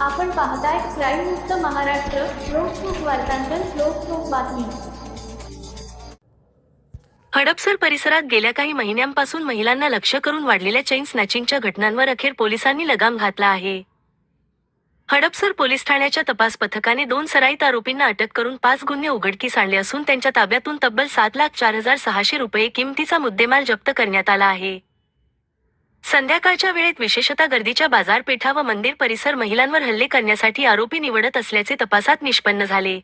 आपण पाहताय क्राईम मुक्त महाराष्ट्र लोकसुख वार्तांकन लोकसुख बातमी. हडपसर परिसरात गेल्या काही महिन्यांपासून महिलांना लक्ष्य करून वाढलेल्या चैन स्नॅचिंगच्या घटनांवर अखेर पोलिसांनी लगाम घातला आहे. हडपसर पोलीस ठाण्याच्या तपास पथकाने दोन सराईत आरोपींना अटक करून पाच गुन्हे उघडकीस आणले असून त्यांच्या ताब्यातून तब्बल सात लाख चार हजार सहाशे रुपये किमतीचा मुद्देमाल जप्त करण्यात आला आहे. संध्याकाळच्या वेळेत विशेषतः गर्दीच्या बाजारपेठा व मंदिर परिसर महिलांवर हल्ले करण्यासाठी आरोपी निवडत असल्याचे तपासात निष्पन्न झाले.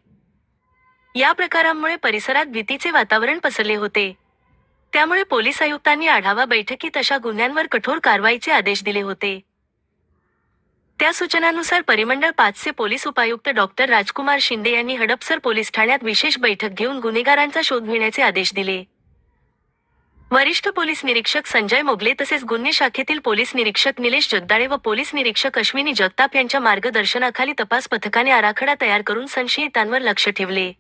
या प्रकारांमुळे परिसरात भीतीचे वातावरण पसरले होते. त्यामुळे पोलीस आयुक्तांनी आढावा बैठकीत अशा गुन्ह्यांवर कठोर कारवाईचे आदेश दिले होते. त्या सूचनानुसार परिमंडळ पाचचे पोलीस उपायुक्त डॉक्टर राजकुमार शिंदे यांनी हडपसर पोलीस ठाण्यात विशेष बैठक घेऊन गुन्हेगारांचा शोध घेण्याचे आदेश दिले. वरिष्ठ पोलीस निरीक्षक संजय मोगले तसेच गुन्हे शाखेतील पोलीस निरीक्षक निलेश जगदाळे व पोलीस निरीक्षक अश्विनी जगताप यांच्या मार्गदर्शनाखाली तपास पथकाने आराखडा तयार करून संशयितांवर लक्ष ठेवले.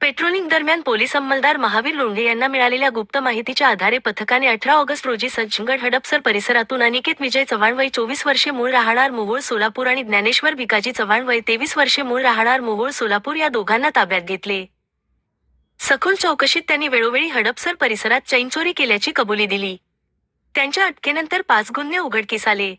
पेट्रोलिंग दरम्यान पोलीस अंमलदार महावीर लोंढे यांना मिळालेल्या गुप्त माहितीच्या आधारे पथकाने अठरा ऑगस्ट रोजी सज्जगड हडपसर परिसरातून अनिकेत विजय चव्हाण वय चोवीस वर्षे मूळ राहणार मोहोळ सोलापूर आणि ज्ञानेश्वर भिकाजी चव्हाण वय तेवीस वर्षे मूळ राहणार मोहोळ सोलापूर या दोघांना ताब्यात घेतले. सखोल चौकशीत त्यांनी वेळोवेळी हडपसर परिसरात चैनचोरी केल्याची कबुली दिली. त्यांच्या अटकेनंतर पाच गुन्हे उघडकीस आले.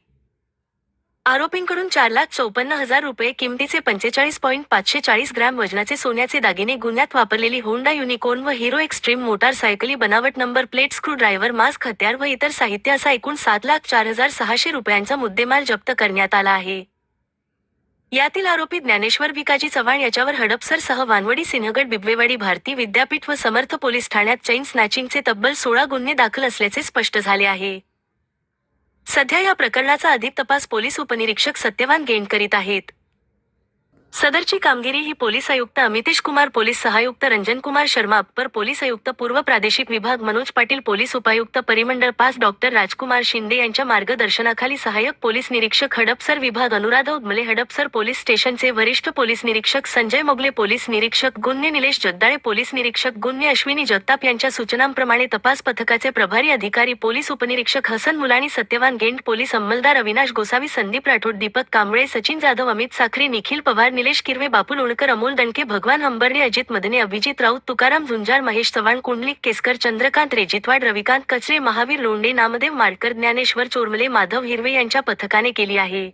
आरोपींकडून चार लाख चौपन्न हजार रुपये किमतीचे पंचेचाळीस पॉईंट पाचशे चाळीस ग्रॅम वजनाचे सोन्याचे दागिने गुन्ह्यात वापरलेली होंडा युनिकॉर्न व हिरो एक्स्ट्रीम मोटारसायकली बनावट number plate screwdriver mask हत्यार व इतर साहित्य असा एकूण सात लाख चार हजार सहाशे रुपयांचा मुद्देमाल जप्त करण्यात आला आहे. यातील आरोपी ज्ञानेश्वर भिकाजी चव्हाण याच्यावर हडपसर सह वानवडी सिंहगड बिबवेवाडी भारती विद्यापीठ व समर्थ पोलीस ठाण्यात चैन स्नॅचिंगचे तब्बल सोळा गुन्हे दाखल असल्याचे स्पष्ट झाले आहे. सध्या या प्रकरणाचा अधिक तपास पोलीस उपनिरीक्षक सत्यवान गेंड करीत आहेत. सदरची कामगिरी ही पोलीस आयुक्त अमितेश कुमार पोलीस सहायुक्त रंजन कुमार शर्मा अप्पर पोलीस आयुक्त पूर्व प्रादेशिक विभाग मनोज पाटील पोलीस उपायुक्त परिमंडळ पाच डॉक्टर राजकुमार शिंदे यांच्या मार्गदर्शनाखाली सहाय्यक पोलीस निरीक्षक हडपसर विभाग अनुराधा उदमले हडपसर पोलीस स्टेशनचे वरिष्ठ पोलीस निरीक्षक संजय मोगले पोलीस निरीक्षक गुन्हे निलेश जगदाळे पोलीस निरीक्षक गुन्हे अश्विनी जगताप यांच्या सूचनांप्रमाणे तपास पथकाचे प्रभारी अधिकारी पोलीस उपनिरीक्षक हसन मुलाणी सत्यवान गेंड पोलीस अंमलदार अविनाश गोसावी संदीप राठोड दीपक कांबळे सचिन जाधव अमित साखरे निखिल पवार निलेश किरवे बापू लोणकर अमोल दणके भगवान हंबर्णे अजित मदने अभिजित राऊत तुकाराम झुंजार महेश चव्हाण कुंडलिक केसकर चंद्रकांत रेजितवाड रविकांत कचरे महावीर लोंढे नामदेव माडकर ज्ञानेश्वर चोरमले माधव हिरवे यांच्या पथकाने केली आहे.